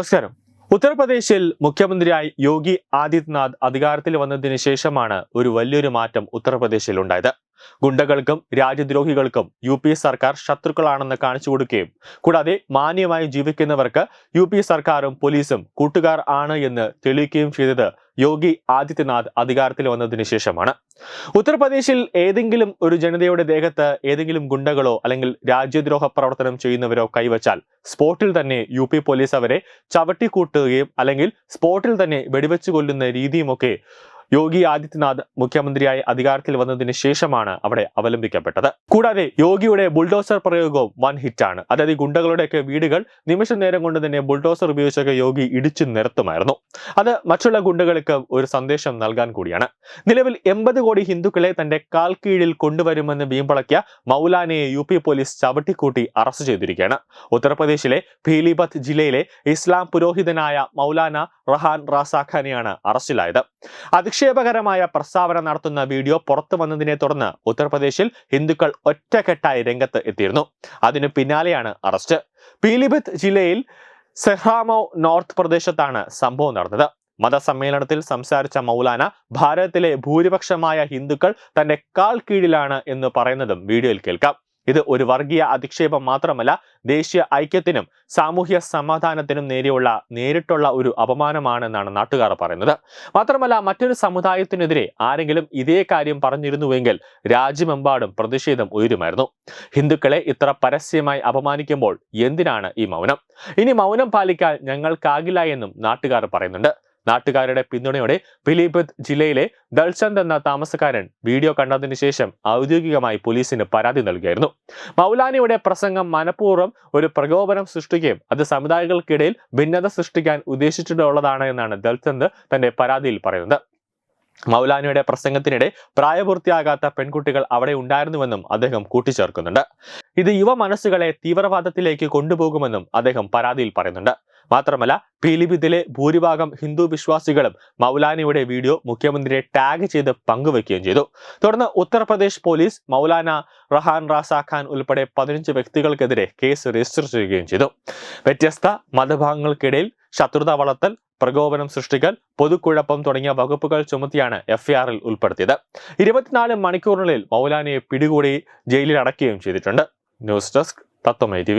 നമസ്കാരം. ഉത്തർപ്രദേശിൽ മുഖ്യമന്ത്രിയായി യോഗി ആദിത്യനാഥ് അധികാരത്തിൽ വന്നതിന് ശേഷമാണ് ഒരു വലിയൊരു മാറ്റം ഉത്തർപ്രദേശിൽ ഉണ്ടായത് ഗുണ്ടകൾക്കും രാജ്യദ്രോഹികൾക്കും യു പി സർക്കാർ ശത്രുക്കളാണെന്ന് കാണിച്ചു കൊടുക്കുകയും കൂടാതെ മാന്യമായി ജീവിക്കുന്നവർക്ക് യു പി സർക്കാരും പോലീസും കൂട്ടുകാർ ആണ് എന്ന് തെളിയിക്കുകയും ചെയ്തത് യോഗി ആദിത്യനാഥ് അധികാരത്തിൽ വന്നതിന് ശേഷമാണ്. ഉത്തർപ്രദേശിൽ ഏതെങ്കിലും ഒരു ജനതയുടെ ദേഹത്ത് ഏതെങ്കിലും ഗുണ്ടകളോ അല്ലെങ്കിൽ രാജ്യദ്രോഹ പ്രവർത്തനം ചെയ്യുന്നവരോ കൈവച്ചാൽ സ്പോട്ടിൽ തന്നെ യു പി പോലീസ് അവരെ ചവിട്ടിക്കൂട്ടുകയും അല്ലെങ്കിൽ സ്പോട്ടിൽ തന്നെ വെടിവെച്ചു കൊല്ലുന്ന രീതിയുമൊക്കെ യോഗി ആദിത്യനാഥ് മുഖ്യമന്ത്രിയായി അധികാരത്തിൽ വന്നതിന് ശേഷമാണ് അവിടെ അവലംബിക്കപ്പെട്ടത്. കൂടാതെ യോഗിയുടെ ബുൾഡോസർ പ്രയോഗവും വൻ ഹിറ്റാണ്. അതായത് ഗുണ്ടകളുടെയൊക്കെ വീടുകൾ നിമിഷ നേരം കൊണ്ട് തന്നെ ബുൾഡോസർ ഉപയോഗിച്ചൊക്കെ യോഗി ഇടിച്ചു നിരത്തുമായിരുന്നു. അത് മറ്റുള്ള ഗുണ്ടകൾക്ക് ഒരു സന്ദേശം നൽകാൻ കൂടിയാണ്. നിലവിൽ എൺപത് കോടി ഹിന്ദുക്കളെ തന്റെ കാൽ കീഴിൽ കൊണ്ടുവരുമെന്ന് വീമ്പളക്കിയ മൗലാനയെ യു പി പോലീസ് ചവിട്ടിക്കൂട്ടി അറസ്റ്റ് ചെയ്തിരിക്കുകയാണ്. ഉത്തർപ്രദേശിലെ ഭീലിബത്ത് ജില്ലയിലെ ഇസ്ലാം പുരോഹിതനായ മൗലാന റഹാൻ റാസാഖാനിയാണ് അറസ്റ്റിലായത്. അധിക്ഷേപകരമായ പ്രസ്താവന നടത്തുന്ന വീഡിയോ പുറത്തു വന്നതിനെ തുടർന്ന് ഉത്തർപ്രദേശിൽ ഹിന്ദുക്കൾ ഒറ്റക്കെട്ടായി രംഗത്ത് എത്തിയിരുന്നു. അതിനു പിന്നാലെയാണ് അറസ്റ്റ്. പീലിഭിത്ത് ജില്ലയിൽ സെഹാമോ നോർത്ത് പ്രദേശത്താണ് സംഭവം നടന്നത്. മതസമ്മേളനത്തിൽ സംസാരിച്ച മൗലാന ഭാരതത്തിലെ ഭൂരിപക്ഷമായ ഹിന്ദുക്കൾ തന്റെ കാൽ കീഴിലാണ് എന്ന് പറയുന്നതും വീഡിയോയിൽ കേൾക്കാം. ഇത് ഒരു വർഗീയ അധിക്ഷേപം മാത്രമല്ല ദേശീയ ഐക്യത്തിനും സാമൂഹ്യ സമാധാനത്തിനും നേരെയുള്ള നേരിട്ടുള്ള ഒരു അപമാനമാണെന്നാണ് നാട്ടുകാർ പറയുന്നത്. മാത്രമല്ല മറ്റൊരു സമുദായത്തിനെതിരെ ആരെങ്കിലും ഇതേ കാര്യം പറഞ്ഞിരുന്നുവെങ്കിൽ രാജ്യമെമ്പാടും പ്രതിഷേധം ഉയരുമായിരുന്നു. ഹിന്ദുക്കളെ ഇത്ര പരസ്യമായി അപമാനിക്കുമ്പോൾ എന്തിനാണ് ഈ മൗനം? ഇനി മൗനം പാലിക്കാൻ ഞങ്ങൾക്കാകില്ല എന്നും നാട്ടുകാർ പറയുന്നുണ്ട്. നാട്ടുകാരുടെ പിന്തുണയോടെ പിലിപത് ജില്ലയിലെ ദൾചന്ദ് എന്ന താമസക്കാരൻ വീഡിയോ കണ്ടതിന് ശേഷം ഔദ്യോഗികമായി പോലീസിന് പരാതി നൽകിയായിരുന്നു. മൗലാനിയുടെ പ്രസംഗം മനഃപൂർവം ഒരു പ്രകോപനം സൃഷ്ടിക്കുകയും അത് സമുദായങ്ങൾക്കിടയിൽ ഭിന്നത സൃഷ്ടിക്കാൻ ഉദ്ദേശിച്ചിട്ടുള്ളതാണ് എന്നാണ് ദൾചന്ദ് തന്റെ പരാതിയിൽ പറയുന്നത്. മൗലാനയുടെ പ്രസംഗത്തിനിടെ പ്രായപൂർത്തിയാകാത്ത പെൺകുട്ടികൾ അവിടെ ഉണ്ടായിരുന്നുവെന്നും അദ്ദേഹം കൂട്ടിച്ചേർക്കുന്നുണ്ട്. ഇത് യുവ മനസ്സുകളെ തീവ്രവാദത്തിലേക്ക് കൊണ്ടുപോകുമെന്നും അദ്ദേഹം പരാതിയിൽ പറയുന്നുണ്ട്. മാത്രമല്ല പീലിഭിത്തിലെ ഭൂരിഭാഗം ഹിന്ദു വിശ്വാസികളും മൗലാനയുടെ വീഡിയോ മുഖ്യമന്ത്രിയെ ടാഗ് ചെയ്ത് പങ്കുവെക്കുകയും ചെയ്തു. തുടർന്ന് ഉത്തർപ്രദേശ് പോലീസ് മൗലാന റഹാൻ റാസ ഖാൻ ഉൾപ്പെടെ പതിനഞ്ച് വ്യക്തികൾക്കെതിരെ കേസ് രജിസ്റ്റർ ചെയ്യുകയും ചെയ്തു. വ്യത്യസ്ത മതഭാഗങ്ങൾക്കിടയിൽ ശത്രുത വളർത്തൽ പ്രകോപനം സൃഷ്ടിക്കൽ പൊതുക്കുഴപ്പം തുടങ്ങിയ വകുപ്പുകൾ ചുമത്തിയാണ് എഫ്ഐആറിൽ ഉൾപ്പെടുത്തിയത്. ഇരുപത്തിനാല് മണിക്കൂറിനുള്ളിൽ മൗലാനയെ പിടികൂടി ജയിലിൽ അടക്കുകയും ചെയ്തിട്ടുണ്ട്. ന്യൂസ് ഡെസ്ക് തത്വമൈ ടി